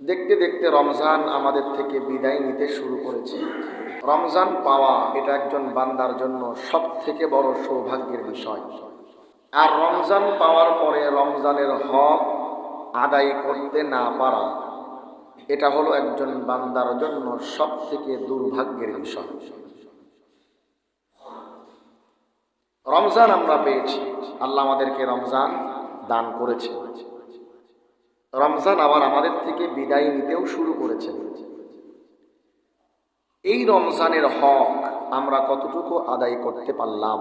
দেখতে দেখতে রমজান আমাদের থেকে বিদায় নিতে শুরু করেছে। রমজান পাওয়া এটা একজন বান্দার জন্য সব থেকে বড় সৌভাগ্যের বিষয়। আর রমজান পাওয়ার পরে রমজানের হক আদায় করতে না পারা, এটা হলো একজন বান্দার জন্য সব থেকে দুর্ভাগ্যের বিষয়। রমজান আমরা পেয়েছি, আল্লাহ আমাদেরকে রমজান দান করেছে। রমজান আবার আমাদের থেকে বিদায় নিতেও শুরু করেছে। এই রমজানের হক আমরা কতটুকু আদায় করতে পারলাম?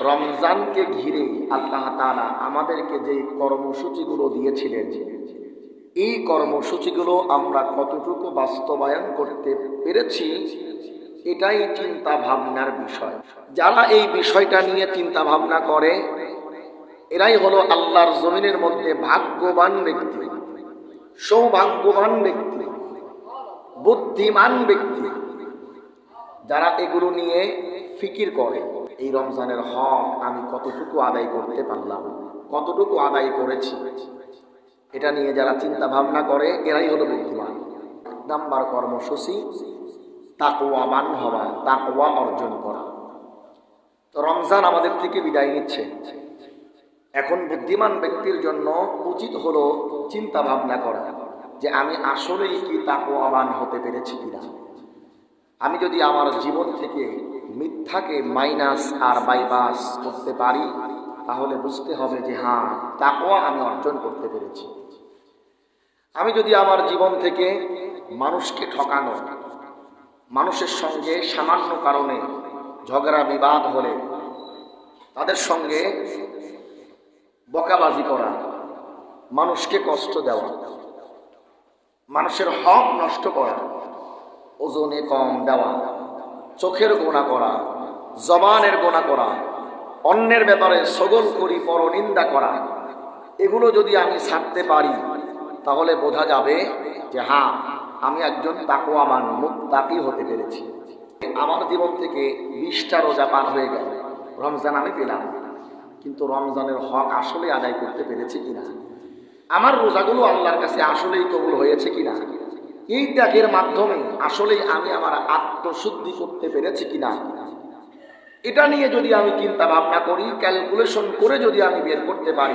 রমজানকে ঘিরে আল্লাহ তাআলা আমাদেরকে যে কর্মসূচিগুলো দিয়েছিলেন, এই কর্মসূচিগুলো আমরা কতটুকু বাস্তবায়ন করতে পেরেছি, এটাই চিন্তা ভাবনার বিষয়। যারা এই বিষয়টা নিয়ে চিন্তা ভাবনা করে এরাই হলো আল্লাহর জমিনের মধ্যে ভাগ্যবান ব্যক্তি, সৌভাগ্যবান ব্যক্তি, বুদ্ধিমান ব্যক্তি, যারা এগুলো নিয়ে ফিকির করে। এই রমজানের হক আমি কতটুকু আদায় করতে পারলাম, কতটুকু আদায় করেছি, এটা নিয়ে যারা চিন্তা ভাবনা করে, এরাই হলো বুদ্ধিমান। নাম্বার কর্মসূচি, তাকওয়াবান হওয়া, তাকওয়া অর্জন করা। তো রমজান আমাদের থেকে বিদায় নিচ্ছে। এখন বুদ্ধিমান ব্যক্তির জন্য উচিত হলো চিন্তা ভাবনা করা যে আমি আসলেই কি তাকওয়াবান হতে পেরেছি কিনা। আমি যদি আমার জীবন থেকে মিথ্যাকে মাইনাস আর বাইপাস করতে পারি, তাহলে বুঝতে হবে যে হ্যাঁ তাকওয়া আমি অর্জন করতে পেরেছি। আমি যদি আমার জীবন থেকে মানুষকে ঠকানো, মানুষের সঙ্গে সামান্য কারণে ঝগড়া বিবাদ হলে, তাদের সঙ্গে বকাবাজি করা, মানুষকে কষ্ট দেওয়া, মানুষের হক নষ্ট করা, ওজনে কম দেওয়া, চোখের গোনা করা, জবানের গোনা করা, অন্যের ব্যাপারে সগল করি, পরনিন্দা করা, এগুলো যদি আমি ছাড়তে পারি, তাহলে বোঝা যাবে যে হ্যাঁ আমি একজন তাকোয়ামান মুক্তাকি হতে পেরেছি। আমার জীবন থেকে বিশটা রোজা পার হয়ে গেল। রমজান আমি পেলাম। কিন্তু রমজানের হক আসলে আদায় করতে পেরেছি কিনা? আমার রোজাগুলো আল্লাহর কাছে আসলেই কবুল হয়েছে কিনা? এই ত্যাগের মাধ্যমে আসলেই আমি আমার আত্মশুদ্ধি করতে পেরেছি কিনা? এটা নিয়ে যদি আমি চিন্তা ভাবনা করি ক্যালকুলেশন করে যদি আমি বের করতে পারি,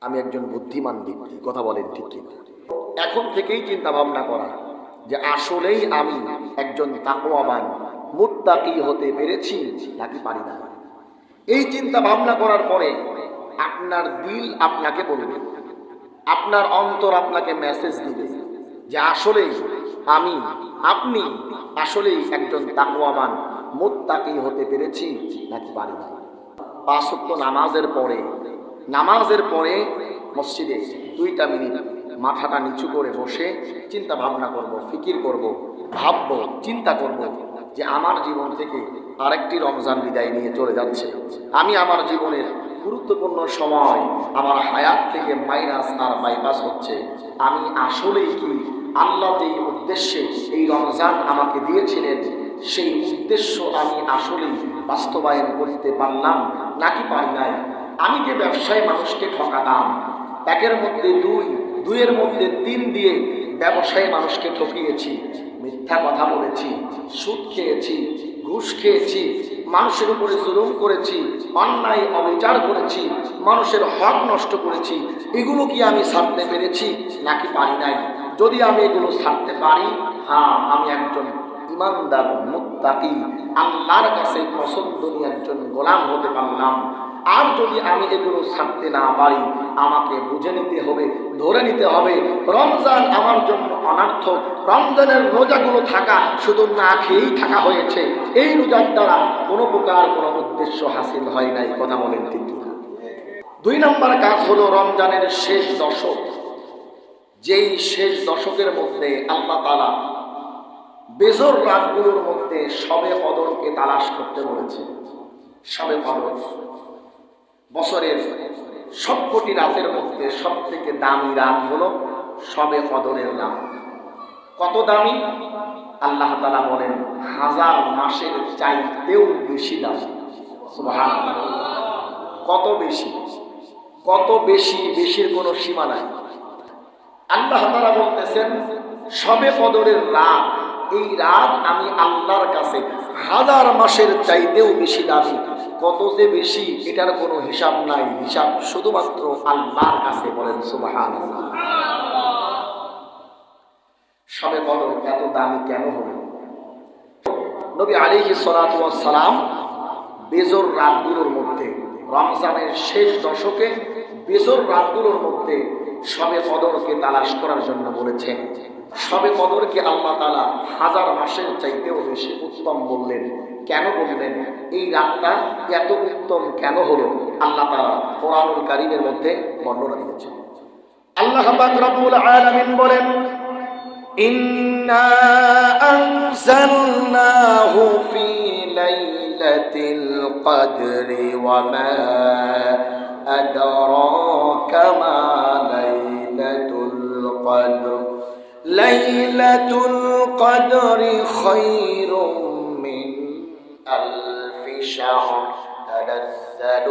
আমি একজন বুদ্ধিমান ব্যক্তি, কথা বলেন ঠিক কিনা? এখন থেকেই চিন্তা ভাবনা করা যে আসলেই আমি একজন তাকওয়াবান, মুত্তাকি হতে পেরেছি নাকি পারি না। এই চিন্তা ভাবনা করার পরে আপনার দিল আপনাকে বলবে। আপনার অন্তর আপনাকে মেসেজ দিবে যে আসলেই আমি, আপনি আসলেই একজন তাকওয়াবান মুত্তাকি হতে পেরেছি নাকি পারি না পাঁচ নামাজের পরে নামাজের পরে মসজিদে দুইটা মিনিট মাথাটা নিচু করে বসে চিন্তা ভাবনা করব, ফিকির করব, ভাবব, চিন্তা করব। যে আমার জীবন থেকে আরেকটি রমজান বিদায় নিয়ে চলে যাচ্ছে। আমি আমার জীবনের গুরুত্বপূর্ণ সময় আমার হায়াত থেকে মাইনাস আর বাইপাস হচ্ছে। আমি আসলেই কি আল্লাহ যেই উদ্দেশ্যে এই রমজান আমাকে দিয়েছিলেন, সেই উদ্দেশ্য আমি আসলেই বাস্তবায়ন করতে পারলাম নাকি পারি নাই? আমি যে ব্যবসায় মানুষকে ঠকাতাম, একের মধ্যে দুই, দুইয়ের মধ্যে তিন দিয়ে ব্যবসায়ী মানুষকে ঠকিয়েছি। মিথ্যা কথা বলেছি, সুদ খেয়েছি, ঘুষ খেয়েছি, মানুষের উপরে জুলুম করেছি, অন্যায় অবিচার করেছি, মানুষের হক নষ্ট করেছি, এগুলো কি আমি ছাড়তে পেরেছি নাকি পারি নাই? যদি আমি এগুলো ছাড়তে পারি হ্যাঁ আমি একজন ইমানদার মুত্তাকি, আল্লাহর কাছে পছন্দনীয় একজন গোলাম হতে পারলাম। আর যদি আমি এগুলো ছাড়তে না পারি, আমাকে বুঝে নিতে হবে, ধরে নিতে হবে, রমজান আমার জন্য অনার্থক। রমজানের রোজাগুলো থাকা শুধু না খেয়েই থাকা হয়েছে। এই রোজার দ্বারা কোনো প্রকার কোনো উদ্দেশ্য হাসিল হয় নাই, কথা বলেন ঠিক কিনা? দুই নম্বর কাজ হলো রমজানের শেষ দশক। যেই শেষ দশকের মধ্যে আল্লাহ তালা বেজর রাতগুলোর মধ্যে সবে কদরকে তালাশ করতে বলেছে সবে কদর। বছরের সবকটি রাতের মধ্যে সব থেকে দামি রাত হলো সবে কদরের রাত। কত দামি? আল্লাহ তালা বলেন, হাজার মাসের চাইতেও বেশি দামি। কত বেশি? কত বেশি বেশির কোনো সীমা নাই। বলতেছেন, সবে কদরের রাত, এই রাত আমি আল্লাহর কাছে হাজার মাসের চাইতেও বেশি দামি। কত যে বেশি, এটার কোনো হিসাব নাই। হিসাব শুধুমাত্র আল্লাহর কাছে বলেন সুবাহান সবে কদর এত দামি কেন হলো? নবী আলিহি সালাম বেজর রাতগুলোর মধ্যে, রমজানের শেষ দশকে বেজর রাতগুলোর মধ্যে সবে কদরকে তালাশ করার জন্য বলেছেন সবে কদরকে আল্লাহ তালা হাজার মাসের চাইতেও বেশি উত্তম বললেন কেন বললেন এই রাতটা এত উত্তম কেন হলো আল্লাহ তালা কোরআনুল কারিমের মধ্যে বর্ণনা দিয়েছেন আল্লাহ পাক রব্বুল আলামিন বলেন إنا أنزلناه في ليلة القدر وما أدراك ما ليلة القدر ليلة القدر خير من ألف شهر تنزل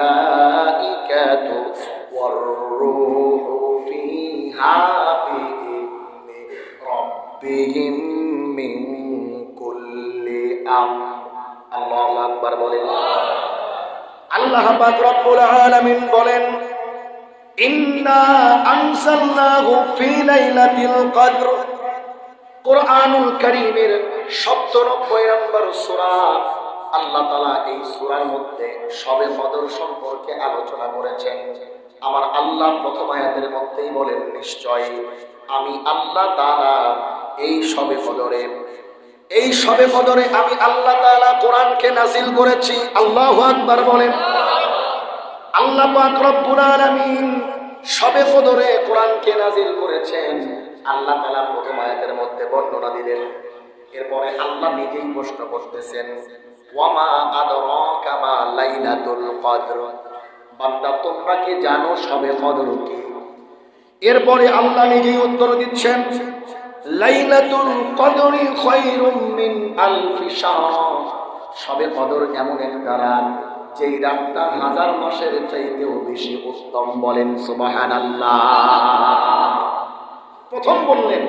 الملائكة والروح فيها بإذن ربهم من كل أمر الله أكبر বলেন আল্লাহ পাক রব্বুল আলামিন বলেন ইন্না আনসালনাহু ফি লাইলাতিল কদর। কোরআনুল কারীমের 97 নম্বর আল্লাহ এই মধ্যে সম্পর্কে আলোচনা করেছেন। আমার আল্লাহ প্রথম আয়াতের মধ্যেই বলেন নিশ্চয় আমি আল্লাহ তাআলা এই সবে কদরে, এই সবে কদরে আমি আল্লাহ তাআলা কোরআনকে নাজিল করেছি। আল্লাহু আকবার বলেন। আল্লাহ পাক রব্বুল আলামিন সবে কদরে কোরআনকে নাজিল করেছেন। আল্লাহ তাআলা প্রথম আয়াতের মধ্যে বর্ণনা দিলেন। এরপরে আল্লাহ নিজেই প্রশ্ন করতেছেন, ওয়ামা আদরাকা মা লাইলাতুল কদর? বান্দা, তোমরা কি জানো সবে কদর কি? এরপরে আল্লাহ নিজেই উত্তর দিচ্ছেন, লাইলাতুল কদরি খায়রুম মিন আলফি শাহর। সবে কদর এমন একটা রাত যেই রাতটা হাজার মাসের চাইতেও বেশি উত্তম বলেন সুবহানাল্লাহ। প্রথম বললেন,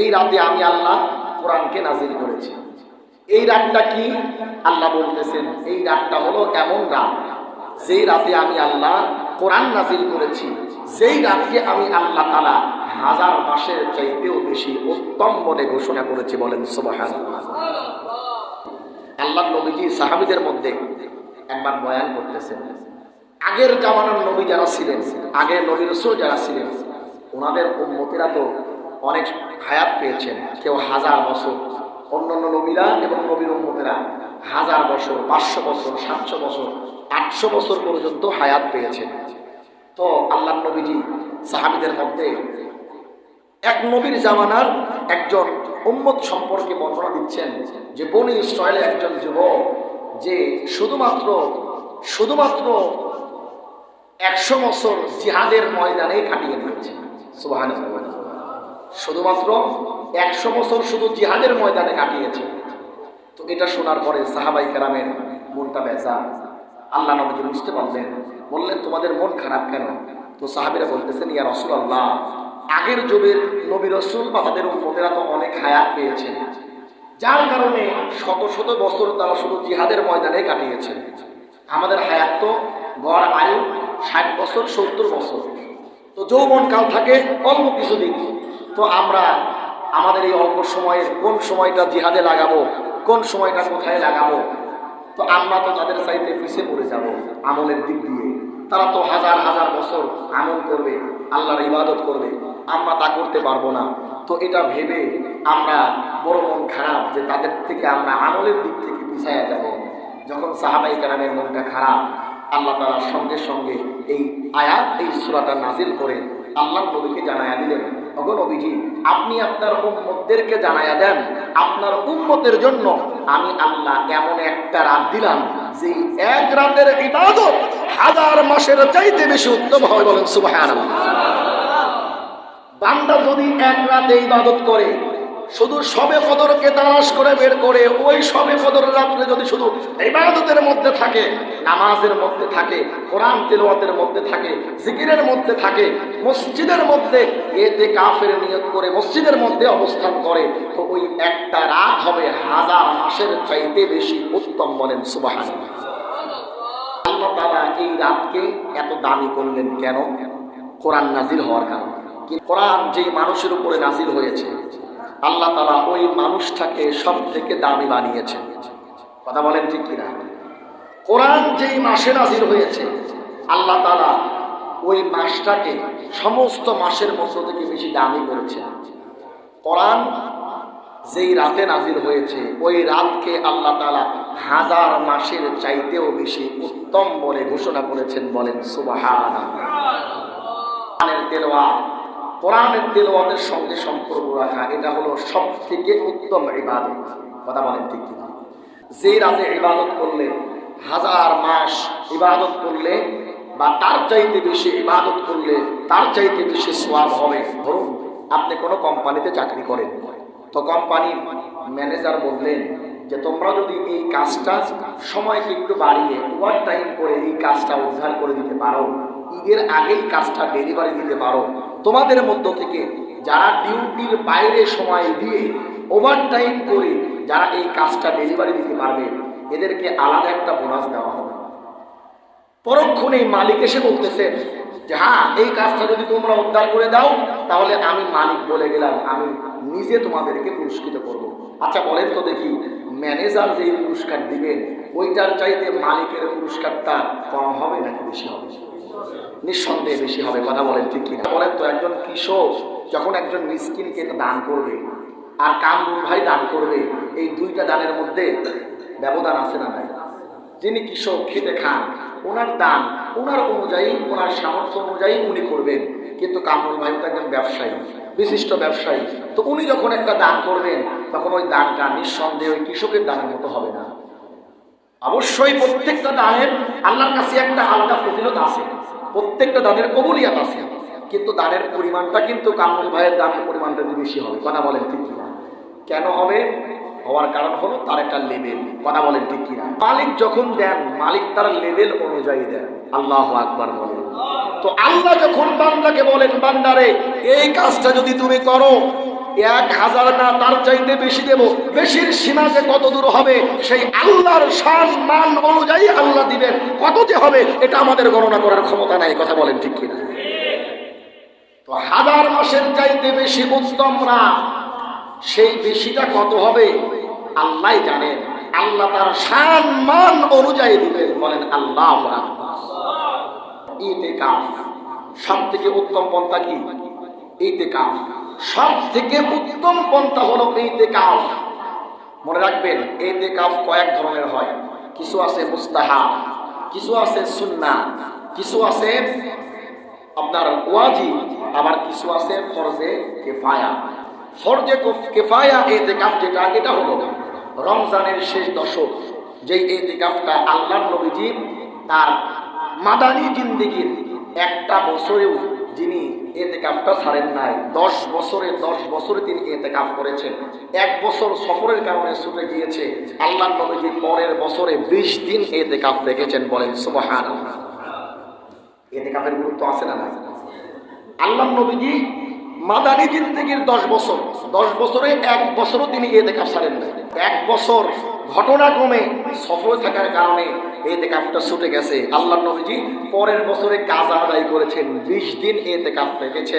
এই রাতে আমি আল্লাহ কোরআনকে নাজিল করেছি। এই রাতটা কি? আল্লাহ বলতেছেন, এই রাতটা হলো এমন রাত যেই রাতে আমি আল্লাহ কোরআন নাজিল করেছি। যেই রাতকে আমি আল্লাহ তালা হাজার মাসের চাইতেও বেশি উত্তম বলে ঘোষণা করেছি বলেন সুবহান আল্লাহ নবীজি সাহাবিদের মধ্যে একবার বয়ান করতেছেন। আগের জামানার নবী যারা ছিলেন, আগের নবী রসুল যারা ছিলেন, ওনাদের উন্মতিরা তো অনেক হায়াত পেয়েছেন। কেউ হাজার বছর। অন্যান্য নবীরা এবং নবীর উন্মতেরা হাজার বছর, পাঁচশো বছর, সাতশো বছর, আটশো বছর পর্যন্ত হায়াত পেয়েছেন। তো আল্লাহ নবীজি সাহাবিদের মধ্যে এক নবীর জামানার একজন উম্মত সম্পর্কে বর্ণনা দিচ্ছেন যে বনি ইসরায়েলের একজন যুবক যে শুধুমাত্র শুধুমাত্র একশো বছর জিহাদের ময়দানে কাটিয়ে দিয়েছে। সুবাহান শুধুমাত্র একশো বছর শুধু জিহাদের ময়দানে কাটিয়েছে। তো এটা শোনার পরে সাহাবাই কেরামের মনটা বেজা আল্লাহ নবীজি বুঝতে পারলেন। বললেন, তোমাদের মন খারাপ কেন? তো সাহাবিরা বলতেছেন, ইয়া রসুল আল্লাহ আগের যুগের নবী রসুল বা তাদের উন্মতেরা তো অনেক হায়াত পেয়েছেন। যার কারণে শত শত বছর তারা শুধু জিহাদের ময়দানে কাটিয়েছেন আমাদের হায়াত তো গড় আয়ু ষাট বছর, সত্তর বছর। তো যৌবন কাল থাকে অল্প কিছুদিন। তো আমরা আমাদের এই অল্প সময়ের কোন সময়টা জিহাদে লাগাবো, কোন সময়টা কোথায় লাগাবো? তো আমরা তো তাদের চাইতে পিছিয়ে পড়ে যাব আমলের দিক দিয়ে, তারা তো হাজার হাজার বছর আমল করবে, আল্লাহর ইবাদত করবে। আমরা তা করতে পারব না। তো এটা ভেবে আমরা বড় মন খারাপ যে তাদের থেকে আমরা আমলের দিক থেকে পিছাইয়া যাব। যখন সাহাবাই কালামের মনটা খারাপ, আল্লাহ তালার সঙ্গে সঙ্গে এই আয়াত, এই সুরাটা নাজিল করে আল্লাহ নবীকে জানায়া দিলেন অগো নবীজি, আপনি আপনার উম্মতদেরকে জানাইয়া দেন। আপনার উম্মতের জন্য আমি আল্লাহ এমন একটা রাত দিলাম যে এক রাতের ইবাদত হাজার মাসের চাইতে বেশি উত্তম হয় বলেন সুবহানাল্লাহ। বান্দা যদি এক রাতে ইবাদত করে, শুধু সবে কদরকে তালাশ করে বের করে, ওই সবে কদর রাত্রে যদি শুধু ইবাদতের মধ্যে থাকে, নামাজের মধ্যে থাকে, কোরআন তেলাওয়াতের মধ্যে থাকে, জিকিরের মধ্যে থাকে, মসজিদের মধ্যে এতে কাফের নিয়ত করে মসজিদের মধ্যে অবস্থান করে, তো ওই একটা রাত হবে হাজার মাসের চাইতে বেশি উত্তম বলেন সুবাহান আল্লাহ তাআলা এই রাতকে এত দামি করলেন কেন? কোরআন নাজির হওয়ার কারণে। কোরআন যেই মানুষের উপরে নাজিল হয়েছে, আল্লাহ তালা ওই মানুষটাকে সব থেকে দামি বানিয়েছেন কথা বলেন ঠিক কিনা? কোরআন যেই মাসে নাজিল হয়েছে, আল্লাহ তালা ওই মাসটাকে সমস্ত মাসের মধ্য থেকে বেশি দামি করেছেন। কোরআন যেই রাতে নাজিল হয়েছে, ওই রাতকে আল্লাহ তালা হাজার মাসের চাইতেও বেশি উত্তম বলে ঘোষণা করেছেন বলেন কোরআনের তেলোয়াত কোরআনের তেলোয়াতের সঙ্গে সম্পর্ক রাখা, এটা হলো সব থেকে উত্তম ইবাদত। কথা বলেন ঠিক কিনা? যে রাতে ইবাদত করলে, হাজার মাস ইবাদত করলে বা তার চাইতে বেশি ইবাদত করলে, তার চাইতে বেশি সোয়াব হবে। ধরুন, আপনি কোনো কোম্পানিতে চাকরি করেন, তো কোম্পানির ম্যানেজার বললেন যে, তোমরা যদি এই কাজটা সময়কে একটু বাড়িয়ে ওভার টাইম করে এই কাজটা উদ্ধার করে দিতে পারো, ঈদের আগেই কাজটা ডেলিভারি দিতে পারো তোমাদের মধ্য থেকে যারা ডিউটির বাইরে সময় দিয়ে ওভার টাইম করে যারা এই কাজটা ডেলিভারি দিতে পারবে, এদেরকে আলাদা একটা বোনাস দেওয়া হবে পরক্ষণে মালিক এসে বলতেছে যে হ্যাঁ এই কাজটা যদি তোমরা উদ্ধার করে দাও, তাহলে আমি মালিক বলে গেলাম, আমি নিজে তোমাদেরকে পুরস্কৃত করব। আচ্ছা বলেন তো দেখি ম্যানেজার যেই পুরস্কার দিবেন, ওইটার চাইতে মালিকের পুরস্কারটা কম হবে নাকি বেশি হবে নিঃসন্দেহে বেশি হবে, কথা বলেন ঠিক কিনা। বলেন তো একজন কৃষক যখন একজন মিসকিনকে দান করবে আর কামরুল ভাই দান করবে, এই দুইটা দানের মধ্যে ব্যবধান আছে না নাই? যিনি কৃষক, খেতে খান, ওনার দান, ওনার অনুযায়ী, ওনার সামর্থ্য অনুযায়ী উনি করবেন। কিন্তু কামরুল ভাই তো একজন ব্যবসায়ী, বিশিষ্ট ব্যবসায়ী। তো উনি যখন একটা দান করবেন, তখন ওই দানটা নিঃসন্দেহে ওই কৃষকের দানের মতো হবে না। অবশ্যই প্রত্যেকটা দানের আল্লাহর কাছে একটা আলাদা ফজিলত আছে। প্রত্যেকটা দানের কবুলিয়াত আছে। কিন্তু দানের পরিমাণটা কিন্তু কামরুল ভাইয়ের দানের পরিমাণটা যদি বেশি হবে, কথা বলেন ঠিক কিনা? কেন হবে? হওয়ার কারণ হলো তার একটা লেভেল কথা বলেন ঠিক কিনা? মালিক যখন দেন, মালিক তার লেভেল অনুযায়ী দেন। আল্লাহ আকবার বলেন। তো আল্লাহ যখন বান্দাকে বলেন, বান্দারে, এই কাজটা যদি তুমি করো এক হাজার না, তার চাইতে বেশি দেব। বেশির সীমা যে কত দূর হবে, সেই আল্লাহর শান, মান অনুযায়ী আল্লাহ দিবেন। কত যে হবে, এটা আমাদের গণনা করার ক্ষমতা নাই, কথা বলেন ঠিক কিনা? তো হাজার মাসের চাইতে বেশি উত্তম না। সেই বেশিটা কত হবে, আল্লাহ জানেন। আল্লাহ তার শান, মান অনুযায়ী দিবেন, বলেন আল্লাহ সব থেকে উত্তম পন্থা কি? ইতেকাফ। সব থেকে উত্তম পন্থা হলো ইতেকাফ মনে রাখবেন ইতেকাফ কয়েক ধরনের হয়। কিছু আছে মুস্তাহাব, কিছু আছে সুন্না কিছু আছে আপনার ওয়াজি, আবার কিছু আছে ফরজে কেফায়া। ফরজে কেফায়া এতেকাফ যেটা, এটা হলো রমজানের শেষ দশক, যেই এতেকাফটা আল্লাহ নবীজি তার মাদানী জিন্দিগির একটা বছরেও যিনি এতেকাফটা ছাড়েন নাই। দশ বছরে দশ বছরে তিনি এতেকাফ করেছেন। এক বছর সফরের কারণে ছুটে গিয়েছে। আল্লাহ নবীজি পরের বছরে বিশ দিন এতেকাফ রেখেছেন বলেন সুবাহান এতেকাফের গুরুত্ব আছে না আল্লাহ নবীজি মাদানী জিন্দগির দশ বছর, দশ বছরে এক বছরও তিনি এতেকাফ ছাড়েন না এক বছর ঘটনাক্রমে সফল থাকার কারণে এতেকাফটা ছুটে গেছে। আল্লাহ নবীজি পরের বছরে কাজ আদায় করেছেন, বিশ দিন এতে কাপ রেখেছেন।